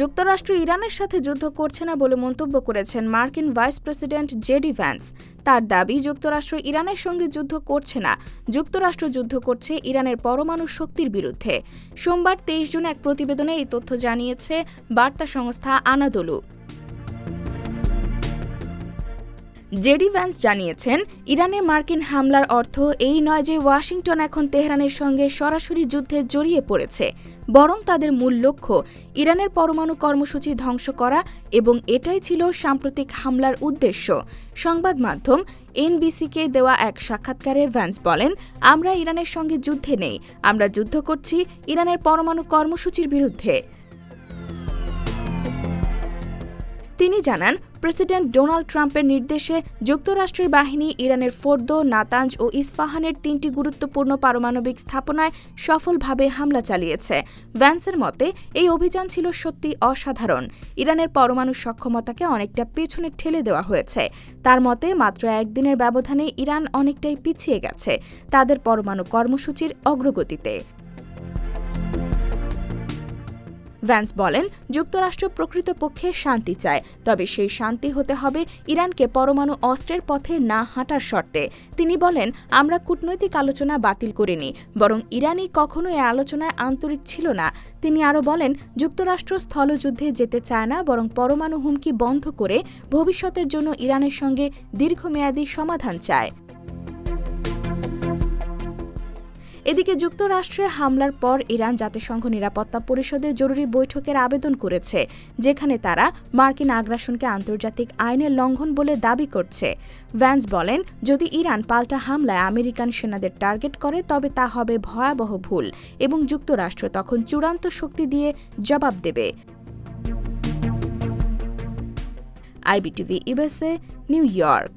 যুক্তরাষ্ট্র ইরানের সাথে যুদ্ধ করছে না বলে মন্তব্য করেছেন মার্কিন ভাইস প্রেসিডেন্ট জেডি ভ্যান্স। তার দাবি, যুক্তরাষ্ট্র ইরানের সঙ্গে যুদ্ধ করছে না, যুক্তরাষ্ট্র যুদ্ধ করছে ইরানের পরমাণু শক্তির বিরুদ্ধে। সোমবার তেইশ জুন এক প্রতিবেদনে এই তথ্য জানিয়েছে বার্তা সংস্থা আনাদোলু। জেডি ভ্যান্স জানিয়েছেন, ইরানে মার্কিন হামলার অর্থ এই নয় যে ওয়াশিংটন এখন তেহরানের সঙ্গে সরাসরি যুদ্ধে জড়িয়ে পড়েছে, বরং তাদের মূল লক্ষ্য ইরানের পরমাণু কর্মসূচি ধ্বংস করা এবং এটাই ছিল সাম্প্রতিক হামলার উদ্দেশ্য। সংবাদ মাধ্যম এনবিসিকে দেওয়া এক সাক্ষাৎকারে ভ্যান্স বলেন, আমরা ইরানের সঙ্গে যুদ্ধে নেই, আমরা যুদ্ধ করছি ইরানের পরমাণু কর্মসূচির বিরুদ্ধে। তিনি জানান প্রেসিডেন্ট ডোনাল্ড ট্রাম্পের নির্দেশে যুক্তরাষ্ট্রের বাহিনী, ইরানের ফোর্দো, নাতাঞ্জ ও ইস্পাহানের তিনটি গুরুত্বপূর্ণ পারমাণবিক স্থাপনায় সফলভাবে হামলা চালিয়েছে। ভ্যান্সের মতে, এই অভিযান ছিল সত্যি অসাধারণ। ইরানের পরমাণু সক্ষমতাকে অনেকটা পেছনে ঠেলে দেওয়া হয়েছে। তার মতে, মাত্র একদিনের ব্যবধানে ইরান অনেকটাই পিছিয়ে গেছে তাদের পরমাণু কর্মসূচির অগ্রগতিতে। ভ্যান্স বলেন, যুক্তরাষ্ট্র প্রকৃতপক্ষে শান্তি চায়, তবে সেই শান্তি হতে হবে ইরানকে পরমাণু অস্ত্রের পথে না হাঁটার শর্তে। তিনি বলেন, আমরা কূটনৈতিক আলোচনা বাতিল করিনি, বরং ইরানই কখনো এ আলোচনায় আন্তরিক ছিল না। তিনি আরও বলেন, যুক্তরাষ্ট্র স্থলযুদ্ধে যেতে চায় না, বরং পরমাণু হুমকি বন্ধ করে ভবিষ্যতের জন্য ইরানের সঙ্গে দীর্ঘমেয়াদী সমাধান চায়। এদিকে যুক্তরাষ্ট্রে হামলার পর ইরান জাতিসংঘ নিরাপত্তা পরিষদের জরুরি বৈঠকের আবেদন করেছে, যেখানে তারা মার্কিন আগ্রাসনকে আন্তর্জাতিক আইনের লঙ্ঘন বলে দাবি করছে। ভ্যান্স বলেন, যদি ইরান পাল্টা হামলায় আমেরিকান সেনাদের টার্গেট করে, তবে তা হবে ভয়াবহ ভুল এবং যুক্তরাষ্ট্র তখন চূড়ান্ত শক্তি দিয়ে জবাব দেবে। IBTV USA New York.